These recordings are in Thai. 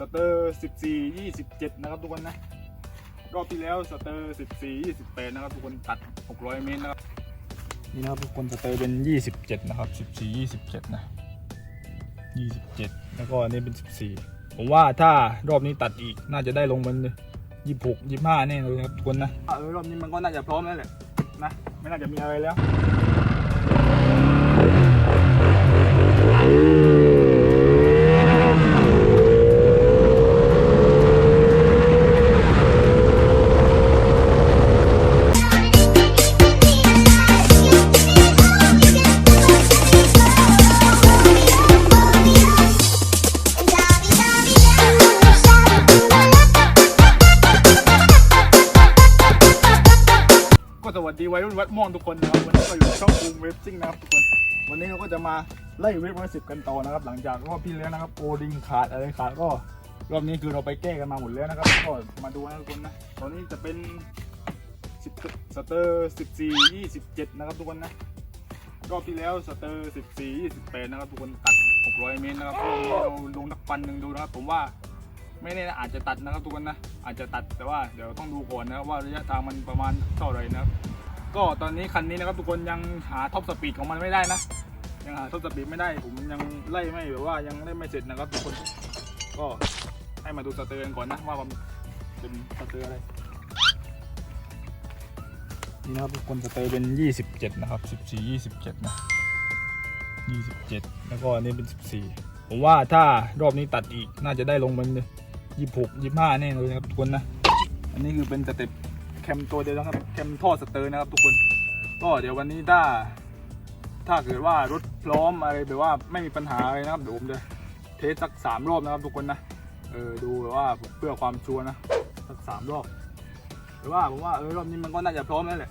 สเตอร์สิบสี่ยี่สิบเจ็ดนะครับทุกคนนะ รอบที่แล้วสเตอร์สิบสี่ยี่สิบแปดนะครับทุกคนตัดหกร้อยเมตรนะครับ นี่นะครับทุกคนสเตอร์เป็นยี่สิบเจ็ดนะครับสิบสี่ยี่สิบเจ็ดนะยี่สิบเจ็ดแล้วก็อันนี้เป็นสิบสี่ผมว่าถ้ารอบนี้ตัดอีกน่าจะได้ลงมันยี่หกยี่ห้าแน่เลยครับทุกคนนะเออรอบนี้มันก็น่าจะพร้อมแล้วแหละนะไม่น่าจะมีอะไรแล้ว วัสดีวัยรุ่นวัดม่วงทุกคนนะครับวันนี้ก็อยู่ในช่องบูมเว็บซิ่งนะครับทุกคน วันนี้เราก็จะมาไล่เว็บร้อยสิบกันต่อนะครับ หลังจากรอบที่แล้วนะครับโอดิงขาดอะไรขาดก็รอบนี้คือเราไปแก้กันมาหมดแล้วนะครับก็มาดูนะทุกคนนะตอนนี้จะเป็นสิบสเตอร์สิบสี่ยี่สิบเจ็ดนะครับทุกคนนะรอบที่แล้วสเตอร์สิบสี่ยี่สิบแปดนะครับทุกคนตัดหกร้อยเมตรนะครับรอบนี้เราลงนักปันหนึ่งดูนะครับผมว่าไม่แน่นะอาจจะตัดนะครับทุกคนนะอาจจะตัดแต่ว่าเดี๋ยวต้องดูก่อนนะครับว่าระยะทางมันประมาณเท่าไหร่นะครับ ก็ตอนนี้คันนี้นะครับทุกคนยังหาท็อปสปีดของมันไม่ได้นะ ยังหาท็อปสปีดไม่ได้ผมยังไล่ไม่แบบว่ายังไล่ไม่เสร็จนะครับทุกคน ก็ให้มาดูสเตอร์กันก่อนนะว่ามันเป็นสเตอร์อะไรนี่นะครับทุกคนสเตอร์เป็น 27 นะครับ 14 27 นะ 27 แล้วก็อันนี้เป็น 14 ผมว่าถ้ารอบนี้ตัดอีกน่าจะได้ลงมันยี่หกยี่ห้าแน่เลยนะครับทุกคนนะ อันนี้คือเป็นสเต็ป แคมตัวเดียวนะครับแคมท่อสเตอร์นะครับทุกคนก็เดี๋ยววันนี้ถ้า ถ้าเกิดว่ารถพร้อมอะไรแบบว่าไม่มีปัญหาอะไรนะครับเดี๋ยวผมจะเทสสักสามรอบนะครับทุกคนนะเออดูแบบว่าเพื่อความชัวร์นะสักสามรอบแต่ว่าผมว่าเออรอบนี้มันก็น่าจะพร้อมแล้วแหละ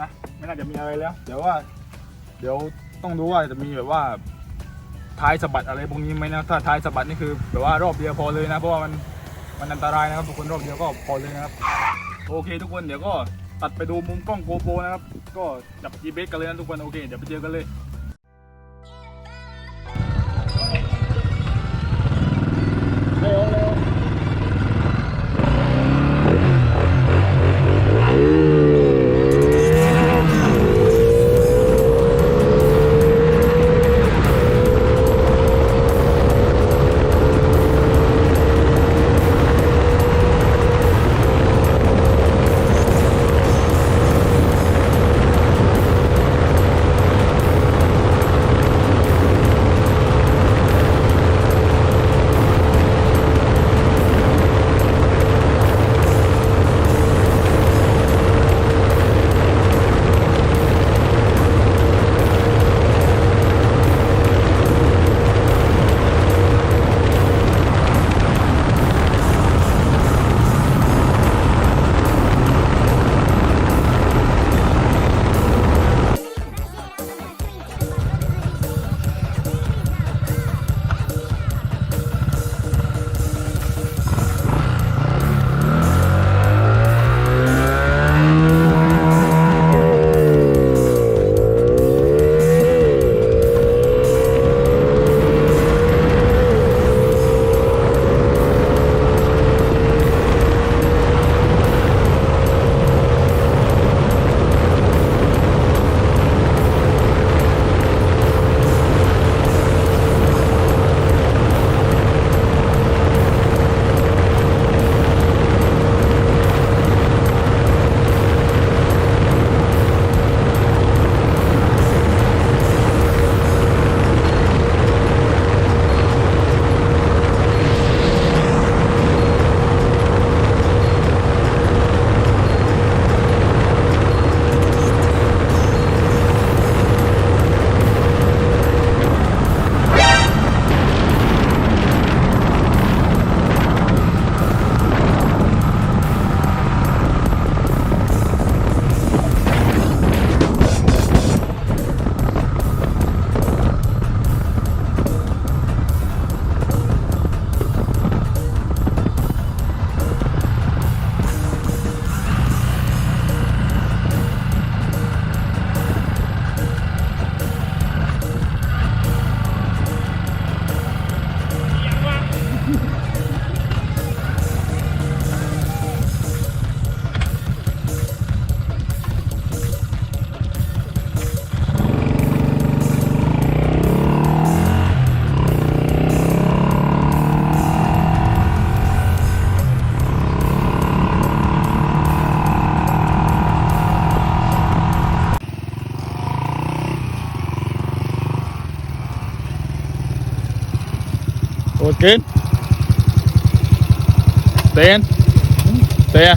นะไม่น่าจะมีอะไรแล้ว เดี๋ยวว่า เดี๋ยวต้องดูว่าจะมีแบบว่าท้ายสะบัดอะไรพวกนี้ไหมนะถ้าท้ายสะบัดนี่คือแบบว่ารอบเดียวพอเลยนะเพราะว่ามันมันอันตรายนะครับทุกคนรอบเดียวก็พอเลยนะครับ โอเคทุกคนเดี๋ยวก็ตัดไปดูมุมกล้องโกโปรนะครับ ก็จับ g ีเบกันเลยนะทุกคนโอเคเดี๋ยวไปเจอกันเลย กินเตนเตะ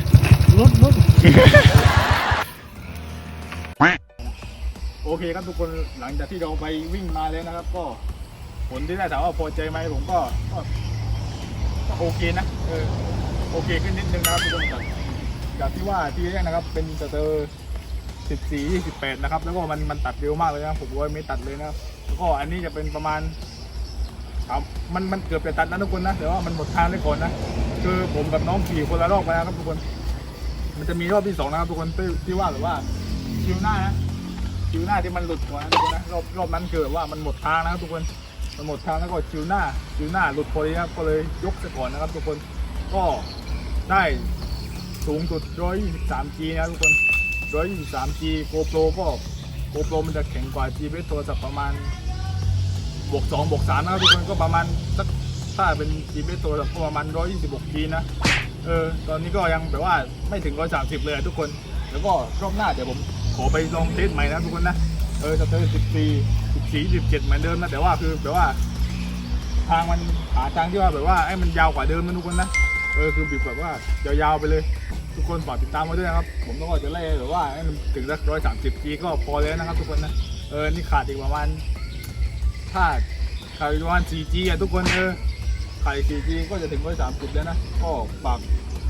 รถรถโอเคครับทุกคนหลังจากที่เราไปวิ่งมาแล้วนะครับ ก็ผลที่ได้ถามว่าพอใจไหมผมก็ก็ก็โอเคนะเออโอเคขึ้นนิดนึงนะครับทุกคนจากจากที่ว่าที่แรกนะครับ เป็นสเตอร์14 28นะครับ แล้วก็มันมันตัดเร็วมากเลยนะผมว่าไม่ตัดเลยนะครับแล้วก็อันนี้จะเป็นประมาณ ครับมันมันเกือบจะตัดนะทุกคนนะแต่ว่ามันหมดทางได้ก่อนนะคือผมกับน้องขี่คนละรอบไปนะครับทุกคน มันจะมีรอบที่สองนะครับทุกคนที่ที่ว่าแบบว่าคิวหน้านะคิวหน้าที่มันหลุดก่อนนะทุกคนนะรอบรอบนั้นคือแบบว่ามันหมดทางนะครับทุกคนมันหมดทางแล้วก็คิวหน้าคิวหน้าหลุดพอดีนะครับก็เลยยกซะก่อนนะครับทุกคนก็ได้สูงสุด 123G นะครับทุกคน 123G GoPro ก็ GoPro มันจะแข็งกว่า G เบสโทรศัพท์ประมาณ บวก2บวก3นะครับทุกคนก็ประมาณสักถ้าเป็น G เบสโทรศัพท์ก็ประมาณ 126G นะเออตอนนี้ก็ยังแบบว่าไม่ถึง130เลยทุกคน แล้วก็รอบหน้าเดี๋ยวผมขอไปลองเทสใหม่นะทุกคนนะเออสเตอร์สิบสี่สิบสี่สิบเจ็ดเหมือนเดิมนะแต่ว่าคือแบบว่า ทางมันหาทางที่ว่าแบบว่าไอ้มันยาวกว่าเดิมนะทุกคนนะเออคือบีบแบบว่ายาวๆไปเลย ทุกคนฝากติดตามมาด้วยนะครับ ผมก็จะไล่แบบว่าให้มันถึงสักร้อยสามสิบจีก็พอแล้วนะครับ ทุกคนนะเออนี่ขาดอีกประมาณ ถ้าขาดอีกประมาณสี่จีอะทุกคนเออขาดอีกสี่จีก็จะถึงร้อยสามสิบแล้วนะ ก็ฝาก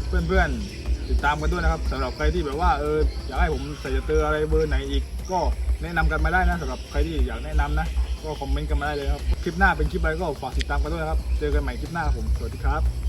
เพื่อนๆ ติดตามกันด้วยนะครับสำหรับใครที่แบบว่าเอออยากให้ผมใส่เตอร์อะไรเบอร์ไหนอีก ก็แนะนำกันมาได้นะสำหรับใครที่อยากแนะนำนะ ก็คอมเมนต์กันมาได้เลยครับ คลิปหน้าเป็นคลิปอะไรก็ฝากติดตามกันด้วยนะครับ เจอกันใหม่คลิปหน้าครับผม สวัสดีครับ